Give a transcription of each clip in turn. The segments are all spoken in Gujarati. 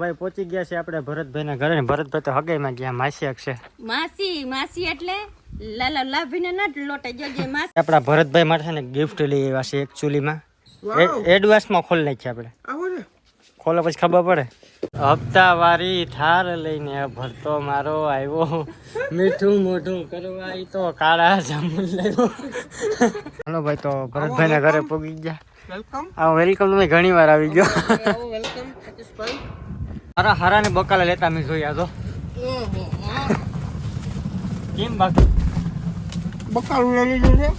ભાઈ પહોંચી ગયા છે આપણે ભરતભાઈના ઘરે ને ભરતભાઈ તો હગાઈમાં ગયા માસી છે. માસી માસી એટલે લાલા લાભીને નટ લોટે જજે માસી. આપણા ભરતભાઈ માટે ને ગિફ્ટ લઈ આવ્યા છે એકચ્યુઅલીમાં એડવાન્સમાં ખોલી નાખીએ આપણે. ખોલો પછી ખબર પડે. હપ્તા વારી થાર લઈને ભરતો મારો આવ્યો. મીઠું મોઢું કરવા ઈ તો કાળા જામુન લેવો હાલો ભાઈ તો ભરતભાઈના ઘરે પહોંચી ગયા. વેલકમ આ વેલકમ તમે ઘણી વાર આવી ગયો. વેલકમ હારા હારા ને બકાલા લેતા મેં જોયા તો. કેમ બાકી? બકાલું લઈ લીધું છે?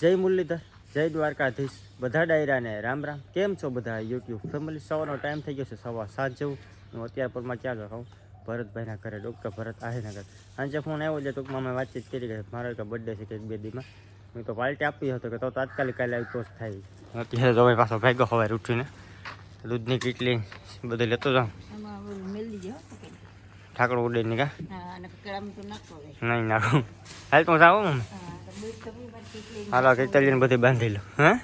જય મુરલીધર જય દ્વારકાધીશ. બધા ડાયરાને રામ રામ. કેમ છો બધા યુટ્યુબ ફેમિલી સવારનો ટાઈમ થઈ ગયો છે સવા સાત જેવું. હું અત્યાર પરમાં ક્યાં જાઉં ખાઉં ભરતભાઈના ઘરે ડૉક્ટર ભરત આહીનગર. સાંજે ફોન આવ્યો એટલે ટૂંકમાં મેં વાતચીત કરી કે મારો એક બર્થડે છે કે એક બે દીમાં. મેં તો પાર્ટી આપી હતો કે તો તાત્કાલિક કાલે આવી તો જ થાય. અત્યારે તો ભાઈ પાછો ભાગ્યો હવે ઉઠીને દૂધની કીટલી બધું લેતો જાઉં. મેલ દીજો ઠાકર ઉડે ની કા નહીં નાખું. હાલ તો કેટલી હાલો કીટલીને બધી બાંધી લો હા?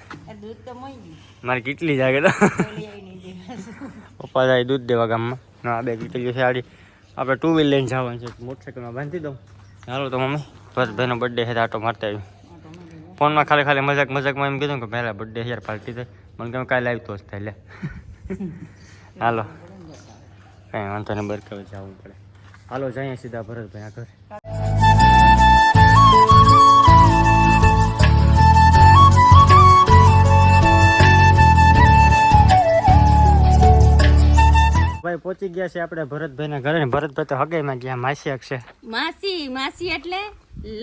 મારી કેટલી જાગે તો પપ્પા જાય દૂધ દેવા ગામમાં. ના બે કીટલીઓ છે આડી. આપણે ટુ વ્હીલ લઈને જવાનું છે. મોટરસાઇકલમાં બાંધી દઉં. હાલો તો મમ્મી બસ ભાઈનો બર્થડે છે તો આટો મારતા આવ્યું ફોનમાં ખાલી ખાલી મજાક મજાકમાં એમ કીધું કે પહેલાં બર્થડે યાર પાર્ટી થાય મને કેમ કાલે આવી તો જ થાય હાલો. કંઈ વાંધો નહીં બરકવે જવું પડે. હાલો જઈએ સીધા ભરતભાઈ ઘરે. ભાઈ પહોંચી ગયા છે આપણે ભરતભાઈના ઘરે ને ભરતભાઈ તો હગાઈમાં ગયા માસી છે. માસી માસી એટલે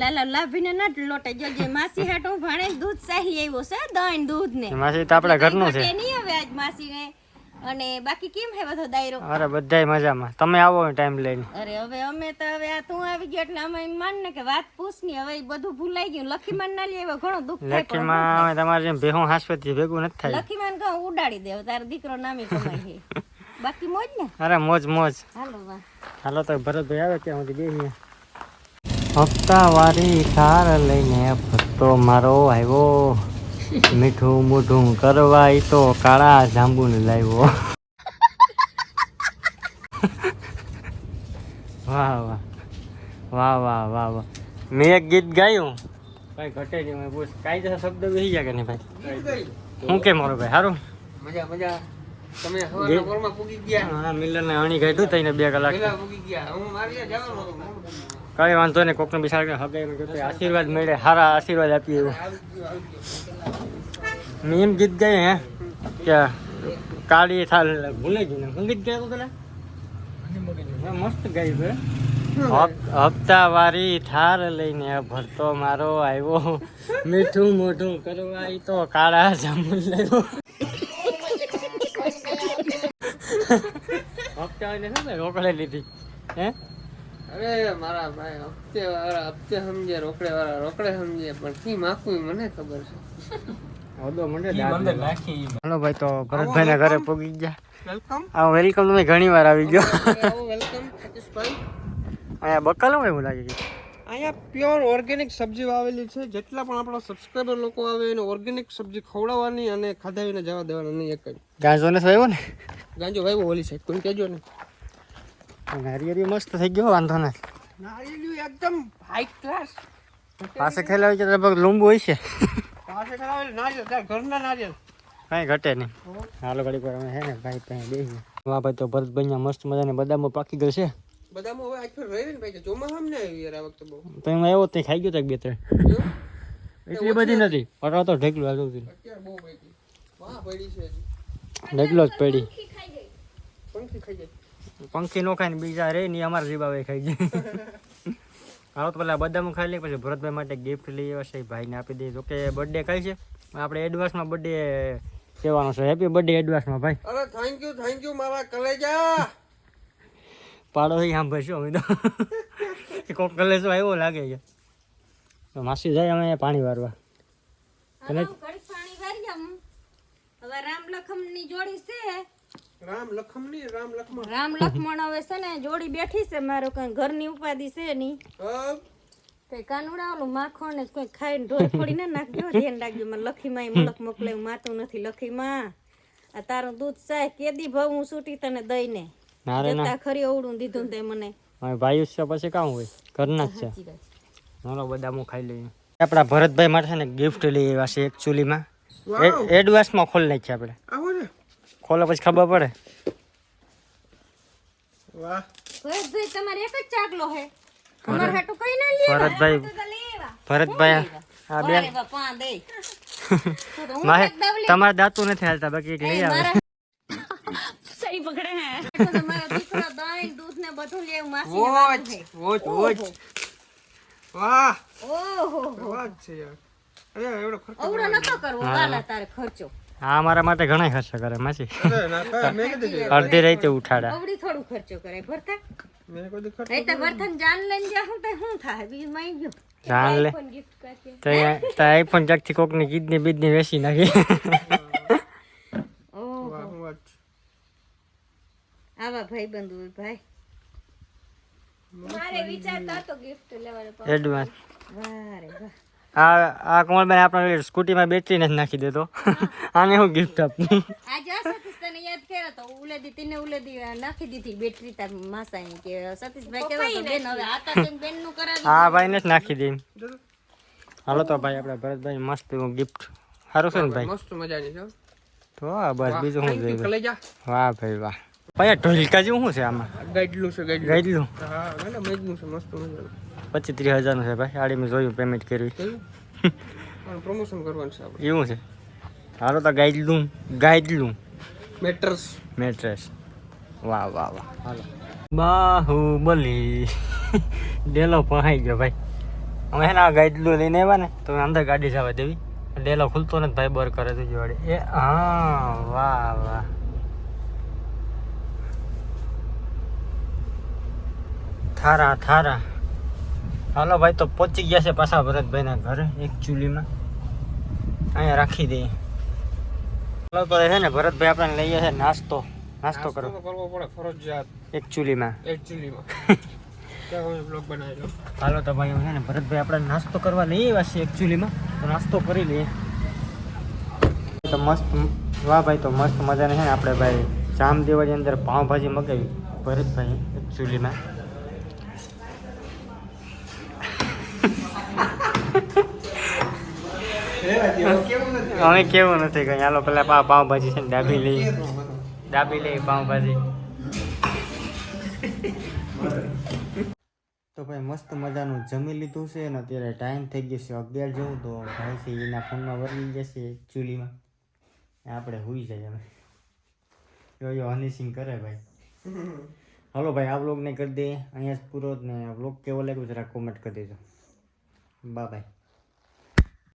લાલા લાભીને નટ લોટે જોજે માસી હાટું ભાણે દૂધ સાહી આવ્યો છે દહીં દૂધ ને માસી તો આપણા ઘરનું છે. નહીં હવે આજ માસીને. અને બાકી કેમ હે બધો દાયરો? અરે બધાય મજામાં. તમે આવો ટાઈમ લઈને. અરે હવે અમે તો હવે આ તું આવી ગયો એટલે અમે માન ને કે વાત પૂછની. હવે બધું ભૂલાઈ ગયું. લખીમાન ના લેવો ઘણો દુઃખ થાય લખીમાન અમે તમારે જેમ ભેહું હાંસવેથી ભેગું નથી થાય. લખીમાન કહું ઉડાડી દેવ. તારો દીકરો નામી કમાઈ હે બાકી મોજ ને? અરે મોજ મોજ. હાલો વાહ. હાલો તો ભરતભાઈ આવે ત્યાં સુધી બેસીએ હપ્તાવારી કાર લઈને ભક્તો મારો આવ્યો. મીઠું મોઢું કરવા એ તો કાળા જાંબુને લાવ્યો. વાહ વાહ. વાહ વાહ વાહ વાહ. મેં એક ગીત ગાયું. ભાઈ ઘટે નહીં મેં પૂછ કાયદેસર શબ્દ બેસી જાય કે નહીં ભાઈ? શું કે મારો ભાઈ? સારું મજા મજા. તમે હવારના પોરમાં પૂગી ગયા. હા મિલનને અણી કાઢ્યું થઈને બે કલાક. પેલા પૂગી ગયા. હું મારી જવાનો હતો કઈ વાંધો નહીં કોકને કે હગાઈ આશીર્વાદ મળે સારા આશીર્વાદ આપીએ એવું. મેં એમ ગીત ગઈ હે કે કાળી થાલ ભૂલે ગયું ને હું ગીત ગાયું પેલા? મસ્ત ગાયું છે. હપ- હપ્તા વારી થાર લઈને ભરતો મારો આવ્યો. મીઠું મોઢું કરવા તો કાળા જામુન લાવ્યો શું રોકડે લીધી. હે? અરે મારા ભાઈ હપ્તે વાળા હપ્તે સમજે રોકડે વાળા રોકડે સમજે પણ કી માખું મને ખબર છે. હદો ભાઈ તો ભરતભાઈ ના ઘરે પૂગી ગયા. વેલકમ આ વેલકમ તમે ઘણી વાર આવી ગયો. આવો વેલકમ સતીશભાઈ. અહીંયા બકાલો એવું લાગે છે. અહીંયા પ્યોર ઓર્ગેનિક સબ્જી વાવેલી છે. જેટલા પણ આપણા સબસ્ક્રાઈબર લોકો આવે એને ઓર્ગેનિક સબ્જી ખવડાવવાની અને ખાધાવીને જવા દેવાના નહીં એક જ. ગાંજો ને થયો ને? ગાંજો ભાઈ ઓલી સાઈડ કોઈ કહેજો ને. નારિયેરી મસ્ત થઈ ગયો વાંધો ના. નારિયેરી એકદમ હાઈ ક્લાસ પાસે ખેલા હોય તો લગભગ લીંબુ હોય છે. પાસે કરાવેલ નારિયેળ તારા ઘરના નારિયેળ. કાંઈ ઘટે નહીં. હાલો ઘડી પર અમે હે ને ભાઈ ત્યાં બેસી વાહ ભાઈ તો ભરતભાઈ અહીંયા મસ્ત મજાને બદામો પાકી ગયો છે. બધામાં હવે આજ પર રહી ને ભાઈ ચોમાસા ને આવી યાર આ વખતે બહુ. તો એમાં એવો તે ખાઈ ગયો તો એક બે ત્રણ. એટલી બધી નથી. પટાવ તો ઢેકલું અત્યારે બહુ પડી છે ઢેકલો જ પડી. પંખી ખાઈ નો ખાય ને બીજા રે ની અમારા જીબાવે ખાઈ જાય. હાલો તો પેલા બદામ ખાઈ લઈએ પછી ભરતભાઈ માટે ગિફ્ટ લઈ આવ્યા છે ભાઈને આપી દઈએ. જોકે બર્થડે કાલ છે આપણે એડવાન્સમાં બર્થડે કહેવાનો છે. હેપી બર્થડે એડવાન્સમાં ભાઈ. અરે થેન્ક યુ થેન્ક યુ મારા કલેજા. પાડો અહીં સાંભળશું અમે તો. કોક કલેજો આવ્યો લાગે છે. માસી જાય અમે પાણી વારવા. હાલો, પાણી વારી. હવે રામ લખમની જોડી છે. રામ લખમની રામ લખમણ. રામ લખમણ હવે છે ને જોડી બેઠી છે મારો કઈ ઘરની ઉપાધિ છે ની. કઈ કાનુડા ઓલું માખણ ને કોઈ ખાઈને ઢોર ફોડી ના નાખજો ધ્યાન રાખજો મને લખી માં મલક મોકલે હું માતું નથી લખી માં આ તારું દૂધ ચાય કેદી ભાવ હું છૂટી તને દઈ ને રે જતા ખરી ઓવડું દીધું તે મને. ભાઈ છે પછી કામ હોય? ઘરના જ છે. વાત. બદામો ખાઈ લઈએ. આપણા ભરતભાઈ માટે ને ગિફ્ટ લઈ આવ્યા છે એકચ્યુઅલીમાં વાવ એડવાન્સમાં ખોલી નાખીએ આપણે. આવો ને. ખોલે પછી ખબર પડે. વાહ. ભરતભાઈ તમારે એક જ ચાકલો હે અમાર હાટું કઈ ના લેવા? ભરતભાઈ તો લેવા. ભરતભાઈ આ બેન વારે બાપા દે? તો હું મારે એક દવલી તમારે દાંતું નથી હાલતા બાકી એક લઈ આવે. મારા સહી પકડે હે. મારા દીકરો દહીં દૂધ ને બધું લેવું માસી વોચ વોચ વોચ વાહ. ઓહો. વાત છે યાર. અરે એવડો ખર્ચો અવડો નતો કરવો વાલા તારે ખર્ચો. આ મારા માટે ઘણા ખર્ચા કરે માસી. અરે ના કર મેં કીધું કે અડધી રાતે ઉઠાડા. અવડી થોડું ખર્ચો કરે ભરતા? મેં કોઈ દી ખર્ચો નહીં તો ભરતા જાન લઈને જા હું તો શું થાય? બીજું માઈ ગયું. જાણ લે. ફોન ગિફ્ટ કરશે તો અહીંયા- તો આઈફોન જાગથી કોકની કિડની બીજની વેચી નાખી. ઓહો. વાહ હું વાત. છે. આવા ભાઈ બંધુ ભાઈ. મારે વિચારતા તો ગિફ્ટ લેવાનો. એડવાન્સ વારે વાહ. આ આ કોમલબેન આપણે સ્કૂટીમાં બેટરી નથી નાખી દેતો. આને હું ગિફ્ટ આપું? આજે સતીશ તને યાદ કર્યો તો ઉલેદી તીને ઉલેદી નાખી દીધી બેટરી તાર માસાની કે સતીશભાઈ કહેવા તો બેન હવે આ તો બેનનું કરાવી હા ભાઈને જ નાખી દઈ હાલો તો ભાઈ આપણે ભરતભાઈ મસ્ત ગિફ્ટ સારું છે ને ભાઈ? મસ્ત મજાની છે તો આ બસ બીજું કલેજા. વાહ ભાઈ વાહ. ભાઈ આ ઢોલકા જેવું શું છે આમાં? ગાઈડલું છે ગાઈડલું. ગાઈડલું? હા ના ના છે મસ્ત મજાનું. પચીસ ત્રીસ હજારનું છે ભાઈ. આડી મેં જોયું પેમેન્ટ કર્યું. જોયું? પ્રમોશન કરવાનું છે આપણે. એવું છે? હાલો તો ગાઈડલું ગાઈડલું મેટ્રસ મેટ્રેસ વાહ વાહ વાહ. હાલો. બાહુબલી. ડેલો પહાઈ ગયો ભાઈ. અમે હેને ને આ ગાઈડલું લઈને આવ્યા ને તો અંદર ગાડી જવા દેવી. ડેલો ખુલતો નથી ભાઈ બર કરે તું જોડે. એ હા વાહ વાહ. થારા થારા. હાલો ભાઈ તો પહોંચી ગયા છે પાછા ભરતભાઈના ઘરે એક ચૂલીમાં. અહીંયા રાખી દઈએ. હાલો તો છે ને ભરતભાઈ આપણને લઈએ છે નાસ્તો. નાસ્તો કરો કરવો પડે ફરજિયાત. એક ચૂલીમાં. એક ચૂલીમાં. હાલો તો ભાઈ છે ને ભરતભાઈ આપણે નાસ્તો કરવા લઈએ આવ્યા છીએ એકચ્યુઅલીમાં તો નાસ્તો કરી લઈએ. તો મસ્ત વાહ ભાઈ તો મસ્ત મજાને છે ને આપણે ભાઈ જામદેવાની અંદર પાઉંભાજી મગાવી. ભરતભાઈ એકચ્યુઅલીમાં અમે કેવું નથી કઈ. હાલો પેલા પા પાઉંભાજી છે ને ડાબી લઈ. ડાબી લઈ પાઉંભાજી. તો ભાઈ મસ્ત મજાનું જમી લીધું છે ને અત્યારે ટાઈમ થઈ ગયો છે અગિયાર જેવું તો ભાઈ છે એના ફોનમાં વરલી જશે ચૂલીમાં. આપણે હુઈ જાય અમે. યો યો હનીસિંગ કરે ભાઈ. હલો ભાઈ આ વ્લોગને કરી દઈએ. અહીંયા જ પૂરો ને બ્લોગ કેવો લાગ્યો જરા કોમેન્ટ કરી દેજો. બા બાય